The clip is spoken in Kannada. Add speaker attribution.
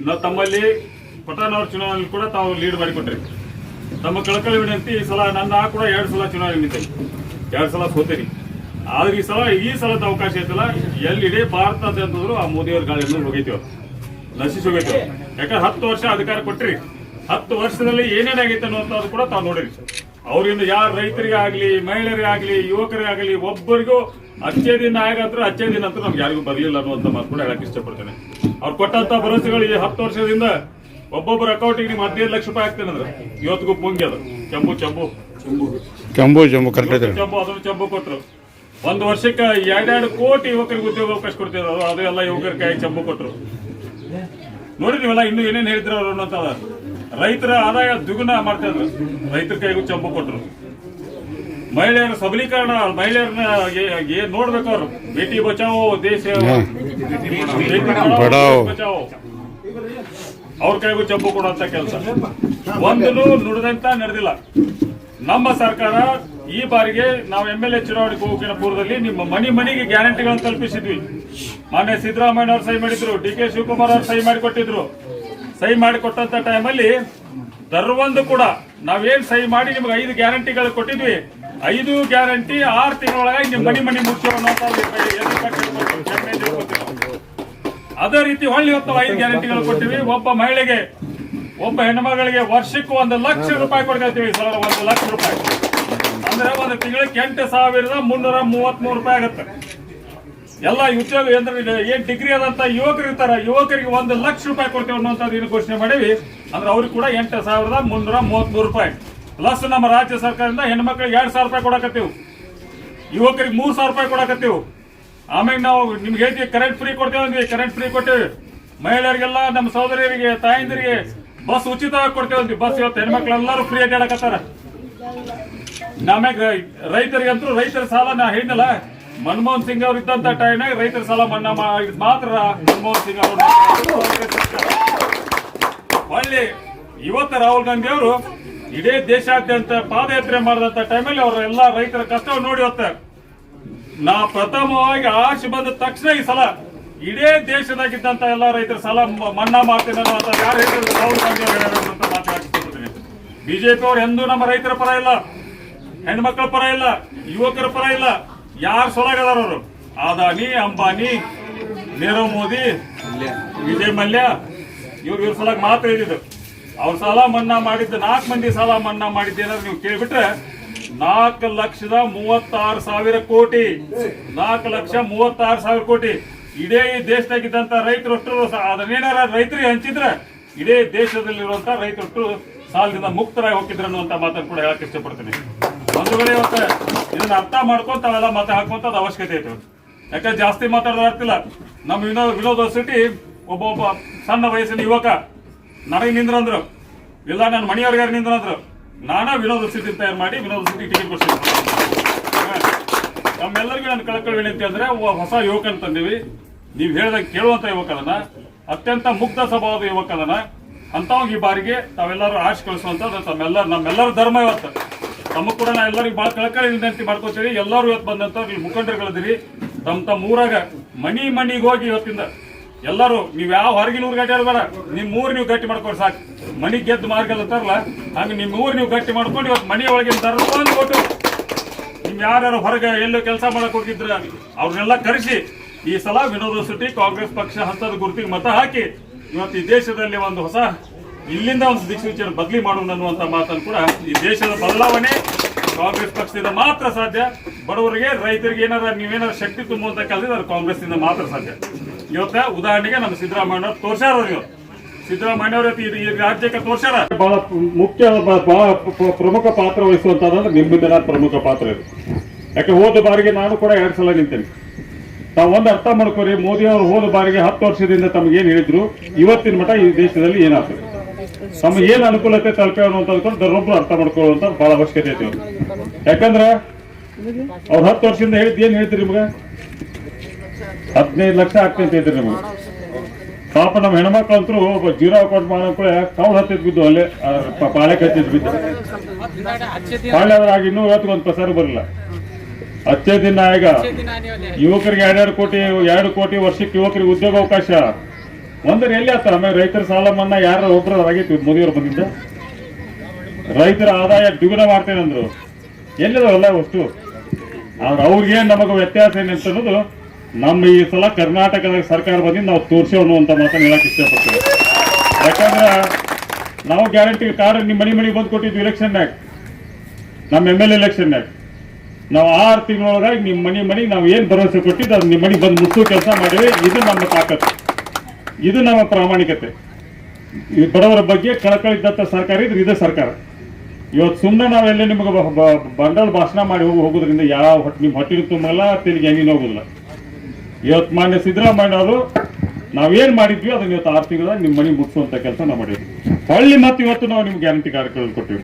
Speaker 1: ನ- ತಮ್ಮಲ್ಲಿ ಪಠಾಣ್ ಅವ್ರ ಚುನಾವಣೆಯಲ್ಲಿ ಕೂಡ ತಾವು ಲೀಡ್ ಮಾಡಿಕೊಟ್ರಿ. ತಮ್ಮ ಕಳಕಳಿ ವಿನಂತಿ, ಈ ಸಲ ನನ್ನ ಕೂಡ ಎರಡು ಸಲ ಚುನಾವಣೆ ನಿಂತೆ. ಎರಡು ಸಲ ಸೋತೇನಿ ಆದ್ರೆ ಈ ಸಲ, ಈ ಸಲದ ಅವಕಾಶ ಐತಲ್ಲ ಎಲ್ಲಿದೆ ಭಾರತ ಅಂತಂದ್ರು ಆ ಮೋದಿಯವ್ರ ಗಾಳಿಯನ್ನು ಹೋಗೈತಿ ಅವ್ರು. ನಶಿಸಿ ಹೋಗೈತಿ ಅವ್ರು. ಯಾಕಂದ್ರೆ ಹತ್ತು ವರ್ಷ ಅಧಿಕಾರ ಕೊಟ್ರಿ. ಹತ್ತು ವರ್ಷದಲ್ಲಿ ಏನೇನಾಗೈತೆ ಅನ್ನೋದು ಕೂಡ ತಾವು ನೋಡಿರಿ. ಅವರಿಂದ ಯಾರ ರೈತರಿಗೆ ಆಗ್ಲಿ ಮಹಿಳೆಯರಿಗೆ ಆಗ್ಲಿ ಯುವಕರೇ ಆಗ್ಲಿ ಒಬ್ಬರಿಗೂ ಹಚ್ಚೇ ದಿನ ಆಗಂತೂ ಹಚ್ಚೇ ದಿನ ಅಂತ ನಮ್ಗೆ ಯಾರಿಗೂ ಬರಲಿಲ್ಲ ಅನ್ನುವಂತ ಮಾತು ಕೂಡ ಹೇಳಕ್ ಇಷ್ಟಪಡ್ತೇನೆ. ಅವ್ರು ಕೊಟ್ಟಂತ ಭರವಸೆಗಳು ಈ ಹತ್ತು ವರ್ಷದಿಂದ ಒಬ್ಬೊಬ್ಬರ ಅಕೌಂಟಿಗೆ ನಿಮ್ಗೆ ಹದಿನೈದು ಲಕ್ಷ ರೂಪಾಯಿ ಆಗ್ತೇನೆ ಅಂದ್ರೆ ಇವತ್ತಿಗೂ ಪುಂಗಿ ಅದು. ಚಂಬು ಚಂಬು. ಚಂಬು.
Speaker 2: ಚಂಬು ಚಂಬು ಕರೆಕ್ಟ್ ಚಂಬು
Speaker 1: ಚೆಂಬು ಅದನ್ನು ಚಂಬು ಕೊಟ್ಟರು ಒಂದು ವರ್ಷಕ್ಕೆ ಎರಡೆರಡು ಕೋಟಿ ಯುವಕರಿಗೆ ಉದ್ಯೋಗ ಅವಕಾಶ ಕೊಡ್ತಿದ್ರು ಅದು ಎಲ್ಲ ಯುವಕರ ಕೈ ಚಂಬು ಕೊಟ್ಟರು ನೋಡಿ ನೀವೆಲ್ಲ ಇನ್ನು ಏನೇನು ಹೇಳಿದ್ರು ಅವರು ಅನ್ನೋಂತ ರೈತರ ಆದಾಯ ದ್ವಿಗುಣ ಮಾಡ್ತಾ ಇದ್ರು. ರೈತರ ಕೈಗೂ ಚಂಪು ಕೊಟ್ಟರು ಮಹಿಳೆಯರ ಸಬಲೀಕರಣ ಮಹಿಳೆಯರನ್ನ ಏನ್ ನೋಡ್ಬೇಕು ಅವ್ರು. ಬೇಟಿ ಬಚಾವೋ ದೇಶ ಬಚಾವೋ. ಅವ್ರ ಕೈಗೂ ಚಂಪು ಕೊಡುವಂತ ಕೆಲಸ. ಒಂದೂ ನುಡಿದಂತ ನಡೆದಿಲ್ಲ. ನಮ್ಮ ಸರ್ಕಾರ ಈ ಬಾರಿಗೆ ನಾವು ಎಂ ಎಲ್ ಎ ಚುನಾವಣೆಗೆ ಹೋಗಿನ ಪೂರ್ವದಲ್ಲಿ ನಿಮ್ಮ ಮನಿ ಮನಿಗೆ ಗ್ಯಾರಂಟಿಗಳನ್ನು ತಲುಪಿಸಿದ್ವಿ. ಮಾನ್ಯ ಸಿದ್ದರಾಮಯ್ಯ ಅವರು ಸಹಿ ಮಾಡಿದ್ರು ಡಿ ಕೆ ಶಿವಕುಮಾರ್ ಅವರು ಸಹಿ ಮಾಡಿಕೊಟ್ಟಿದ್ರು. ಸಹಿ ಮಾಡಿಕೊಟ್ಟಂತ ಟೈಮಲ್ಲಿ ದರ್ವೊಂದು ಕೂಡ ನಾವೇನ್ ಸಹಿ ಮಾಡಿ ನಿಮ್ಗೆ ಐದು ಗ್ಯಾರಂಟಿಗಳು ಕೊಟ್ಟಿದ್ವಿ. ಐದು ಗ್ಯಾರಂಟಿ ಆರು ತಿಂಗಳೊಳಗಾಗಿ ನಿಮ್ಮ ಮನಿ ಮನಿ ಅದೇ ರೀತಿ ಹೊಳ್ಳಿ ಹೊತ್ತು ಐದು ಗ್ಯಾರಂಟಿಗಳು ಕೊಟ್ಟಿವಿ. ಒಬ್ಬ ಮಹಿಳೆಗೆ, ಒಬ್ಬ ಹೆಣ್ಮಗಳಿಗೆ ವರ್ಷಕ್ಕೆ ಒಂದು ಲಕ್ಷ ರೂಪಾಯಿ ಕೊಡ್ಕೊಳ್ತೀವಿ. ಸರ್ ಒಂದು ಲಕ್ಷ ರೂಪಾಯಿ. ಅಂದ್ರೆ ಒಂದು ತಿಂಗಳಿಗೆ ಎಂಟು ಸಾವಿರದ ಮುನ್ನೂರ ಮೂವತ್ತ್ ಮೂರು ರೂಪಾಯಿ ಆಗುತ್ತೆ. ಎಲ್ಲ ಉದ್ಯೋಗ ಅಂದ್ರೆ ಏನ್ ಡಿಗ್ರಿ ಆದಂತ ಯುವಕರು ಇರ್ತಾರ. ಯುವಕರಿಗೆ ಒಂದು ಲಕ್ಷ ರೂಪಾಯಿ ಕೊಡ್ತೇವೆ ಅನ್ನೋಂಥದ್ದು ಏನು ಘೋಷಣೆ ಮಾಡಿವಿ. ಅಂದ್ರೆ ಅವ್ರಿಗೆ ಕೂಡ ಎಂಟು ಸಾವಿರದ ಮುನ್ನೂರ ಮೂವತ್ಮೂರು ರೂಪಾಯಿ. ಪ್ಲಸ್ ನಮ್ಮ ರಾಜ್ಯ ಸರ್ಕಾರದಿಂದ ಹೆಣ್ಮಕ್ಳಿಗೆ ಎರಡು ಸಾವಿರ ರೂಪಾಯಿ ಕೊಡಕತ್ತೀವಿ. ಯುವಕರಿಗೆ ಮೂರು ಸಾವಿರ ರೂಪಾಯಿ ಕೊಡಕತ್ತೀವಿ. ಆಮೇಲೆ ನಾವು ನಿಮ್ಗೆ ಹೇಳ್ತೀವಿ ಕರೆಂಟ್ ಫ್ರೀ ಕೊಡ್ತೇವೆ ಅಂದ್ವಿ. Current free ಕೊಟ್ಟೇವಿ. ಮಹಿಳೆಯರಿಗೆಲ್ಲ, ನಮ್ಮ ಸಹೋದರಿಯರಿಗೆ, ತಾಯಂದಿರಿಗೆ ಬಸ್ ಉಚಿತವಾಗಿ ಕೊಡ್ತೇವೆ ಅಂದ್ವಿ. ಬಸ್ ಇವತ್ತು ಹೆಣ್ಮಕ್ಳೆಲ್ಲರೂ ಫ್ರೀ ಅಡ್ಡಾಡಕತ್ತಾರ ನಮಗೆ ರೈತರಿಗಂತೂ ರೈತರ ಸಾಲ ನಾ ಹೇಳಿನಲ್ಲ ಮನಮೋಹನ್ ಸಿಂಗ್ ಅವ್ರು ಇದ್ದಂತ ಟೈಮ್ನಾಗ ರೈತರ ಸಾಲ ಮನ್ನಾ ಮಾಡಿದ್ ಮಾತ್ರ ಮನಮೋಹನ್ ಸಿಂಗ್ ಅವರು ಒಳ್ಳೆ, ಇವತ್ತು ರಾಹುಲ್ ಗಾಂಧಿ ಅವರು ಇಡೀ ದೇಶಾದ್ಯಂತ ಪಾದಯಾತ್ರೆ ಮಾಡಿದಂತ ಟೈಮಲ್ಲಿ ಅವರ ಎಲ್ಲಾ ರೈತರ ಕಷ್ಟವನ್ನು ನೋಡಿ ಇವತ್ತ ನಾ ಪ್ರಥಮವಾಗಿ ಆಶೆ ಬಂದ ತಕ್ಷಣ ಈ ಸಲ ಇಡೀ ದೇಶದಾಗಿದ್ದಂತ ಎಲ್ಲ ರೈತರ ಸಾಲ ಮನ್ನಾ ಮಾಡ್ತೇನೆ ಅನ್ನೋ ಯಾರು ಹೇಳಿದ್ರು ರಾಹುಲ್ ಗಾಂಧಿ ಅವರು ಮಾತಾಡ್ತಿದ್ದೀನಿ ಬಿಜೆಪಿ ಅವರು ಎಂದೂ ನಮ್ಮ ರೈತರ ಪರ ಇಲ್ಲ. ಹೆಣ್ಮಕ್ಳ ಪರ ಇಲ್ಲ. ಯುವಕರ ಪರ ಇಲ್ಲ. ಯಾರು ಸೊಲಾಗದಾರ ಅವರು ಅದಾನಿ ಅಂಬಾನಿ, ನೀರವ್ ಮೋದಿ, ವಿಜಯ್ ಮಲ್ಯ, ಇವ್ರು ಇವ್ರ ಸಲಗ ಮಾತ್ರ ಹೇಳಿದ್ರು ಅವ್ರ ಸಾಲ ಮನ್ನಾ ಮಾಡಿದ್ದು ನಾಲ್ಕು ಮಂದಿ ಸಾಲ ಮನ್ನಾ ಮಾಡಿದ್ದು ಏನಾದ್ರು ನೀವು ಕೇಳ್ಬಿಟ್ರೆ ನಾಲ್ಕು ಲಕ್ಷದ ಮೂವತ್ತಾರು ಸಾವಿರ ಕೋಟಿ. ನಾಲ್ಕು ಲಕ್ಷ ಮೂವತ್ತಾರು ಸಾವಿರ ಕೋಟಿ. ಇದೇ ಈ ದೇಶದಾಗಿದ್ದಂತ ರೈತರು ಅಷ್ಟು ಅದನ್ನೇನಾರ ರೈತರಿಗೆ ಹಂಚಿದ್ರೆ ಇಡೀ ದೇಶದಲ್ಲಿರುವಂತ ರೈತರು ಸಾಲದಿಂದ ಮುಕ್ತರಾಗಿ ಹೋಗಿದ್ರು ಅನ್ನುವಂತ ಮಾತನ್ನು ಕೂಡ ಹೇಳಕ್ಕೆ ಇಷ್ಟಪಡ್ತೀನಿ. ಒಂದು ಕಡೆ ಇವತ್ತು ಇದನ್ನ ಅರ್ಥ ಮಾಡ್ಕೊಂತ ಅವೆಲ್ಲ ಮತ ಹಾಕುವಂತ ಅವಶ್ಯಕತೆ ಐತೆ ಯಾಕಂದ್ರೆ ಜಾಸ್ತಿ ಮಾತಾಡೋದಾಗ್ತಿಲ್ಲ ನಮ್ಮ ವಿನೋದ್ ವಿನೋದ್ ಸಿಟಿ ಒಬ್ಬ ಒಬ್ಬ ಸಣ್ಣ ವಯಸ್ಸಿನ ಯುವಕ, ನನಗೆ ನಿಂದ್ರಂದ್ರು ಇಲ್ಲ, ನನ್ನ ಮನೆಯವ್ರಿಗೆ ನಿಂದ್ರಂದ್ರು ನಾನಾ ವಿನೋದ ಸಿಟಿ ತಯಾರು ಮಾಡಿ ವಿನೋದ ಸಿಟಿ ಟಿಕೆಟ್ ಕೊಡ್ತೀನಿ ನಮ್ಮೆಲ್ಲರಿಗೂ ನಾನು ಕಳ್ಕೊಳ್ಳಿ ವಿನಂತಿ ಅಂದ್ರೆ ಹೊಸ ಯುವಕನ್ ತಂದಿವಿ. ನೀವು ಹೇಳ್ದಂಗೆ ಕೇಳುವಂತ ಯುವಕನ ಅತ್ಯಂತ ಮುಗ್ಧ ಸ್ವಭಾವದ ಯುವಕನ ಅಂತವ್ ಈ ಬಾರಿಗೆ ತಾವೆಲ್ಲರೂ ಆಶ್ ಕಳಿಸುವಂಥದ್ದು ತಮ್ಮೆಲ್ಲರ ನಮ್ಮೆಲ್ಲರ ಧರ್ಮ ಇವತ್ತು. ತಮ್ಮ ಕೂಡ ನಾ ಎಲ್ಲರಿಗೂ ಭಾಳ ಕಳಕಳಿ ವಿನಂತಿ ಮಾಡ್ಕೋತೀವಿ ಎಲ್ಲರೂ ಇವತ್ತು ಬಂದಂತ ಮುಖಂಡರುಗಳಿದಿರಿ ತಮ್ಮ ತಮ್ಮ ಊರಾಗ ಮನಿ ಮನಿಗೆ ಹೋಗಿ ಇವತ್ತಿಂದ ಎಲ್ಲರೂ ನೀವು ಯಾವ ಹೊರಗಿನ ಊರು ಗಟ್ಟಿ ಬೇಡ ನಿಮ್ಮ ಊರು ನೀವು ಗಟ್ಟಿ ಮಾಡ್ಕೊಂಡು ಸಾಕು. ಮನಿ ಗೆದ್ದು ಮಾರ್ಗ ಅಂತಾರಲ್ಲ ಹಂಗೆ ನಿಮ್ಮ ಊರು ನೀವು ಗಟ್ಟಿ ಮಾಡ್ಕೊಂಡು ಇವತ್ತು ಮನಿ ಒಳಗಿನ ಧರ್ಮ ಕೊಟ್ಟು ನಿಮ್ ಯಾರ್ಯಾರು ಹೊರಗೆ ಎಲ್ಲೋ ಕೆಲಸ ಮಾಡಕ್ ಹೋಗಿದ್ರ ಅವ್ರನ್ನೆಲ್ಲ ಕರೆಸಿ ಈ ಸಲ ವಿನೋದ ಸಿಟಿ ಕಾಂಗ್ರೆಸ್ ಪಕ್ಷ ಹಂತದ ಗುರುತಿಗೆ ಮತ ಹಾಕಿ ಇವತ್ತು ಈ ದೇಶದಲ್ಲಿ ಒಂದು ಹೊಸ ಇಲ್ಲಿಂದ ಒಂದು ದಿಕ್ಸೂಚಿಯನ್ನು ಬದಲಿ ಮಾಡೋಣ ಅನ್ನುವಂತ ಮಾತನ್ನು ಕೂಡ ಈ ದೇಶದ ಬದಲಾವಣೆ ಕಾಂಗ್ರೆಸ್ ಪಕ್ಷದಿಂದ ಮಾತ್ರ ಸಾಧ್ಯ. ಬಡವರಿಗೆ, ರೈತರಿಗೆ ಏನಾರ ನೀವೇನಾದ್ರು ಶಕ್ತಿ ತುಂಬುವಂತ ಕೆಲಸ ಅದು ಕಾಂಗ್ರೆಸ್ನಿಂದ ಮಾತ್ರ ಸಾಧ್ಯ. ಇವತ್ತ ಉದಾಹರಣೆಗೆ ನಮ್ಮ ಸಿದ್ದರಾಮಯ್ಯ ತೋರ್ಸ್ಯಾರ ಅವ್ರು ಸಿದ್ದರಾಮಯ್ಯ ಅವರ ಈ ರಾಜ್ಯಕ್ಕೆ ತೋರ್ಸಾರ ಬಹಳ ಮುಖ್ಯ, ಬಹಳ ಪ್ರಮುಖ ಪಾತ್ರ ವಹಿಸುವಂತಂದ್ರೆ ನಿಮ್ಮಿಂದ ಪ್ರಮುಖ ಪಾತ್ರ ಇದು. ಯಾಕೆ ಹೋದ ಬಾರಿಗೆ ನಾನು ಕೂಡ ಎರಡು ಸಲ ನಿಂತೇನೆ. ತಾವು ಒಂದು ಅರ್ಥ ಮಾಡ್ಕೊರಿ, ಮೋದಿ ಅವರು ಹೋದ ಬಾರಿಗೆ ಹತ್ತು ವರ್ಷದಿಂದ ತಮಗೇನು ಹೇಳಿದ್ರು, ಇವತ್ತಿನ ಮಟ್ಟ ಈ ದೇಶದಲ್ಲಿ ಏನಾಗ್ತದೆ? ತಮಗೆ ಏನ್ ಅನುಕೂಲತೆ ತಲುಪೆ ಅನ್ನುವಂಥದ್ದು ದರೊಬ್ಬರು ಅರ್ಥ ಮಾಡ್ಕೊಳ್ಳುವಂತ ಬಹಳ ಅವಶ್ಯಕತೆ ಐತಿ ಯಾಕಂದ್ರ ಯಾಕಂದ್ರೆ ಅವ್ರು ಹತ್ತು ವರ್ಷದಿಂದ ಹೇಳಿದ್ ಏನ್ ಹೇಳ್ತೀರಿ ನಿಮ್ಗ? ಹದಿನೈದು ಲಕ್ಷ ಆಗ್ತೈತೆ ಐತ್ರಿ ನಿಮ್ಗೆ. ಪಾಪ ನಮ್ಮ ಹೆಣ್ಮಕ್ಳು ಅಂತೂ ಒಬ್ಬ ಜೀರೋ ಅಕೌಂಟ್ ಮಾಡಕ್ಕೆ ಕೌಲ್ ಹತ್ತಿದ್ ಬಿದ್ದು ಅಲ್ಲೇ ಪಾಳೆ ಕತ್ತಿದ್ ಬಿದ್ದು. ಪಾಳೆ ಅದ್ರಾಗ ಇನ್ನೂ ಇವತ್ತಿಗೊಂದು ಒಂದು ಪ್ರಸಾರ ಬರಲಿಲ್ಲ ಹತ್ತೇ ದಿನ ಈಗ ಯುವಕರಿಗೆ ಎರಡೆರಡು ಕೋಟಿ ಎರಡು ಕೋಟಿ ವರ್ಷಕ್ಕೆ ಯುವಕರಿಗೆ ಉದ್ಯೋಗ ಅವಕಾಶ ಒಂದರ ಎಲ್ಲಿ ಆಗ್ತಾರೆ? ಆಮೇಲೆ ರೈತರ ಸಾಲ ಮನ್ನಾ ಯಾರ ಒಬ್ಬರ ಆಗೈತಿ ಮೋದಿಯವರು ಬಂದಿದ್ದ? ರೈತರ ಆದಾಯ ದ್ವಿಗುಣ ಮಾಡ್ತೇನೆ ಅಂದ್ರು. ಎಲ್ಲಿದಾವಲ್ಲ ವಸ್ತು? ಆದ್ರೆ ಅವ್ರಿಗೆ ನಮಗೆ ವ್ಯತ್ಯಾಸ ಏನಂತ ಅನ್ನೋದು ನಮ್ಮ ಈ ಸಲ ಕರ್ನಾಟಕದ ಸರ್ಕಾರ ಬಂದಿದ್ದು ನಾವು ತೋರ್ಸೇವ್ ಅನ್ನುವಂತ ಮಾತನ್ನು ಹೇಳಕ್ ಇಷ್ಟಪಡ್ತೀವಿ ಯಾಕಂದ್ರೆ ನಾವು ಗ್ಯಾರಂಟಿ ಕಾರ್ಡ್ ನಿಮ್ಮ ಮನೆ ಮನೆಗೆ ಬಂದು ಕೊಟ್ಟಿದ್ವಿ ಇಲೆಕ್ಷನ್ನಾಗ ನಮ್ಮ ಎಂ ಎಲ್ ಎಲೆಕ್ಷನ್ನಾಗ ನಾವು ಆರು ತಿಂಗಳೊಳಗಾಗಿ ನಿಮ್ಮ ಮನೆ ಮನೆಗೆ ನಾವು ಏನು ಭರವಸೆ ಕೊಟ್ಟಿದ್ದು, ಅದು ನಿಮ್ಮ ಮನೆಗೆ ಬಂದು ಮುಟ್ಟು ಕೆಲಸ ಮಾಡಿವಿ ಇದು ನಮ್ಮ ತಾಕತ್ತು. ಇದು ನಮ್ಮ ಪ್ರಾಮಾಣಿಕತೆ. ಬಡವರ ಬಗ್ಗೆ ಕಳಕಳಿದ್ದಂಥ ಸರ್ಕಾರ ಇದ್ರೆ ಇದೇ ಸರ್ಕಾರ. ಇವತ್ತು ಸುಮ್ಮನೆ ನಾವೆಲ್ಲ ನಿಮಗೆ ಬಂಡಲ್ ಭಾಷಣ ಮಾಡಿ ಹೋಗಿ ಹೋಗೋದ್ರಿಂದ ಯಾವ ಹೊಟ್ಟೆ ನಿಮ್ಮ ಹೊಟ್ಟಿಗೆ ತುಂಬಲ್ಲ, ತೆಲಿಗೆ ಹೆಂಗಿನ ಹೋಗೋದಿಲ್ಲ. ಇವತ್ತು ಮಾನ್ಯ ಸಿದ್ದರಾಮಯ್ಯ ಅವರು ನಾವೇನು ಮಾಡಿದ್ವಿ, ಅದನ್ನ ಇವತ್ತು ಆರು ತಿಂಗಳ ನಿಮ್ಮ ಮನೆ ಮುಟ್ಸುವಂತ ಕೆಲಸ ನಾವು ಮಾಡಿದ್ವಿ. ಹೊಳ್ಳಿ ಮತ್ತು ಇವತ್ತು ನಾವು ನಿಮ್ಗೆ ಗ್ಯಾರಂಟಿ ಕಾರ್ಯಕ್ರಮ ಕೊಟ್ಟಿವಿ.